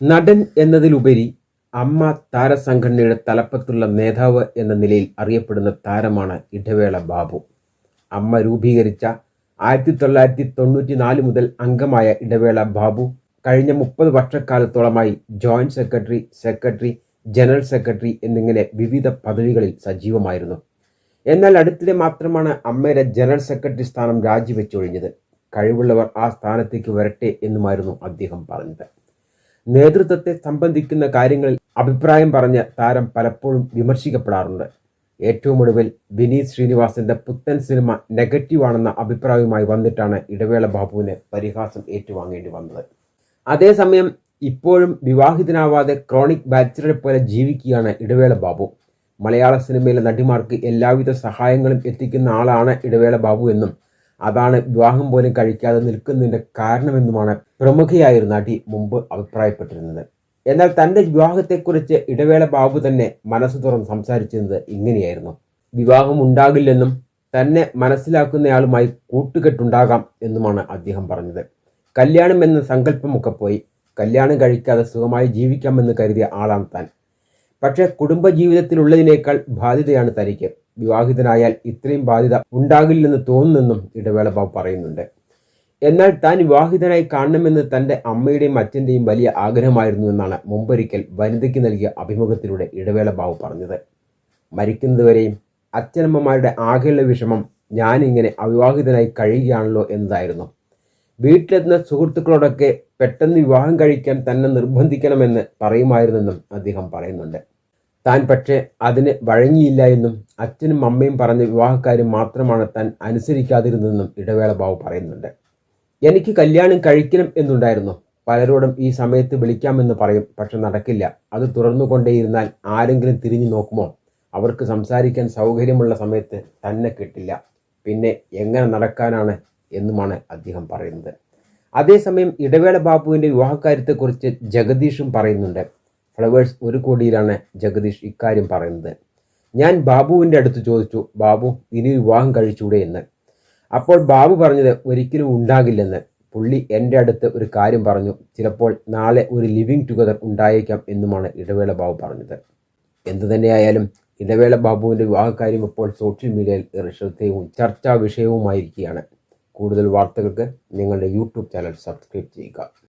നടൻ എന്നതിലുപരി അമ്മ താരസംഘടനയുടെ തലപ്പത്തുള്ള നേതാവ് എന്ന നിലയിൽ അറിയപ്പെടുന്ന താരമാണ് ഇടവേള ബാബു. അമ്മ രൂപീകരിച്ച ആയിരത്തി തൊള്ളായിരത്തി തൊണ്ണൂറ്റി നാല് മുതൽ അംഗമായ ഇടവേള ബാബു കഴിഞ്ഞ മുപ്പത് വർഷക്കാലത്തോളമായി joint secretary secretary general secretary എന്നിങ്ങനെ വിവിധ പദവികളിൽ സജീവമായിരുന്നു. എന്നാൽ അടുത്തിടെ മാത്രമാണ് അമ്മയുടെ ജനറൽ സെക്രട്ടറി സ്ഥാനം രാജിവെച്ചൊഴിഞ്ഞത്. കഴിവുള്ളവർ ആ സ്ഥാനത്തേക്ക് വരട്ടെ എന്നുമായിരുന്നു അദ്ദേഹം പറഞ്ഞത്. നേതൃത്വത്തെ സംബന്ധിക്കുന്ന കാര്യങ്ങളിൽ അഭിപ്രായം പറഞ്ഞ താരം പലപ്പോഴും വിമർശിക്കപ്പെടാറുണ്ട്. ഏറ്റവും ഒടുവിൽ വിനീത് ശ്രീനിവാസിന്റെ പുത്തൻ സിനിമ നെഗറ്റീവ് ആണെന്ന അഭിപ്രായവുമായി വന്നിട്ടാണ് ഇടവേള ബാബുവിന് പരിഹാസം ഏറ്റുവാങ്ങേണ്ടി വന്നത്. അതേസമയം ഇപ്പോഴും വിവാഹിതനാവാതെ ക്രോണിക് ബാച്ചിലറെ പോലെ ജീവിക്കുകയാണ് ഇടവേള ബാബു. മലയാള സിനിമയിലെ നടിമാർക്ക് എല്ലാവിധ സഹായങ്ങളും എത്തിക്കുന്ന ആളാണ് ഇടവേള ബാബു എന്നും അതാണ് വിവാഹം പോലും കഴിക്കാതെ നിൽക്കുന്നതിന്റെ കാരണമെന്നുമാണ് പ്രമുഖയായ ഒരു നടി മുമ്പ് അഭിപ്രായപ്പെട്ടിരുന്നത്. എന്നാൽ തന്റെ വിവാഹത്തെക്കുറിച്ച് ഇടവേള ബാബു തന്നെ മനസ്സ് തുറന്ന് സംസാരിച്ചിരുന്നത് ഇങ്ങനെയായിരുന്നു. വിവാഹം ഉണ്ടാകില്ലെന്നും തന്നെ മനസ്സിലാക്കുന്നയാളുമായി കൂട്ടുകെട്ടുണ്ടാകാം എന്നുമാണ് അദ്ദേഹം പറഞ്ഞത്. കല്യാണം എന്ന സങ്കല്പമൊക്കെ പോയി. കല്യാണം കഴിക്കാതെ സുഖമായി ജീവിക്കാമെന്ന് കരുതിയ ആളാണ് താൻ. പക്ഷേ കുടുംബജീവിതത്തിലുള്ളതിനേക്കാൾ ബാധ്യതയാണ് തനിക്ക്. വിവാഹിതനായാൽ ഇത്രയും ബാധ്യത ഉണ്ടാകില്ലെന്ന് തോന്നുന്നെന്നും ഇടവേള ബാബു പറയുന്നുണ്ട്. എന്നാൽ താൻ വിവാഹിതനായി കാണണമെന്ന് തന്റെ അമ്മയുടെയും അച്ഛന്റെയും വലിയ ആഗ്രഹമായിരുന്നു എന്നാണ് മുമ്പൊരിക്കൽ വനിതയ്ക്ക് നൽകിയ അഭിമുഖത്തിലൂടെ ഇടവേള ബാബു പറഞ്ഞത്. മരിക്കുന്നതുവരെയും അച്ഛനമ്മമാരുടെ ആകെയുള്ള വിഷമം ഞാനിങ്ങനെ അവിവാഹിതനായി കഴിയുകയാണല്ലോ എന്നതായിരുന്നു. വീട്ടിലെത്തുന്ന സുഹൃത്തുക്കളോടൊക്കെ പെട്ടെന്ന് വിവാഹം കഴിക്കാൻ തന്നെ നിർബന്ധിക്കണമെന്ന് പറയുമായിരുന്നെന്നും അദ്ദേഹം പറയുന്നുണ്ട്. താൻ പക്ഷേ അതിന് വഴങ്ങിയില്ല എന്നും അച്ഛനും അമ്മയും പറഞ്ഞ വിവാഹക്കാരും മാത്രമാണ് താൻ അനുസരിക്കാതിരുന്നതെന്നും ഇടവേള ബാബു പറയുന്നുണ്ട്. എനിക്ക് കല്യാണം കഴിക്കണം എന്നുണ്ടായിരുന്നു. പലരോടും ഈ സമയത്ത് വിളിക്കാമെന്ന് പറയും. പക്ഷെ നടക്കില്ല. അത് തുറന്നുകൊണ്ടേയിരുന്നാൽ ആരെങ്കിലും തിരിഞ്ഞു നോക്കുമോ? അവർക്ക് സംസാരിക്കാൻ സൗകര്യമുള്ള സമയത്ത് തന്നെ കിട്ടില്ല. പിന്നെ എങ്ങനെ നടക്കാനാണ് എന്നുമാണ് അദ്ദേഹം പറയുന്നത്. അതേസമയം ഇടവേള ബാബുവിന്റെ വിവാഹക്കാര്യത്തെക്കുറിച്ച് ജഗദീഷും പറയുന്നുണ്ട്. ഫ്ലവേഴ്സ് ഒരു കോടിയിലാണ് ജഗദീഷ് ഇക്കാര്യം പറയുന്നത്. ഞാൻ ബാബുവിന്റെ അടുത്ത് ചോദിച്ചു ബാബു ഇനി വിവാഹം കഴിച്ചൂടെ? എന്ന്. അപ്പോൾ ബാബു പറഞ്ഞത് ഒരിക്കലും ഉണ്ടാകില്ലെന്ന്. പുള്ളി എന്റെ അടുത്ത് ഒരു കാര്യം പറഞ്ഞു ചിലപ്പോൾ നാളെ ഒരു ലിവിങ് ടുഗദർ ഉണ്ടായേക്കാം എന്നുമാണ് ഇടവേള ബാബു പറഞ്ഞത്. എന്തു തന്നെയായാലും ഇടവേള ബാബുവിന്റെ വിവാഹകാര്യം ഇപ്പോൾ സോഷ്യൽ മീഡിയയിൽ ഏറെ ശ്രദ്ധേയവും ചർച്ചാ വിഷയവുമായിരിക്കുകയാണ്. കൂടുതൽ വാർത്തകൾക്ക് നിങ്ങളുടെ യൂട്യൂബ് ചാനൽ സബ്സ്ക്രൈബ് ചെയ്യുക.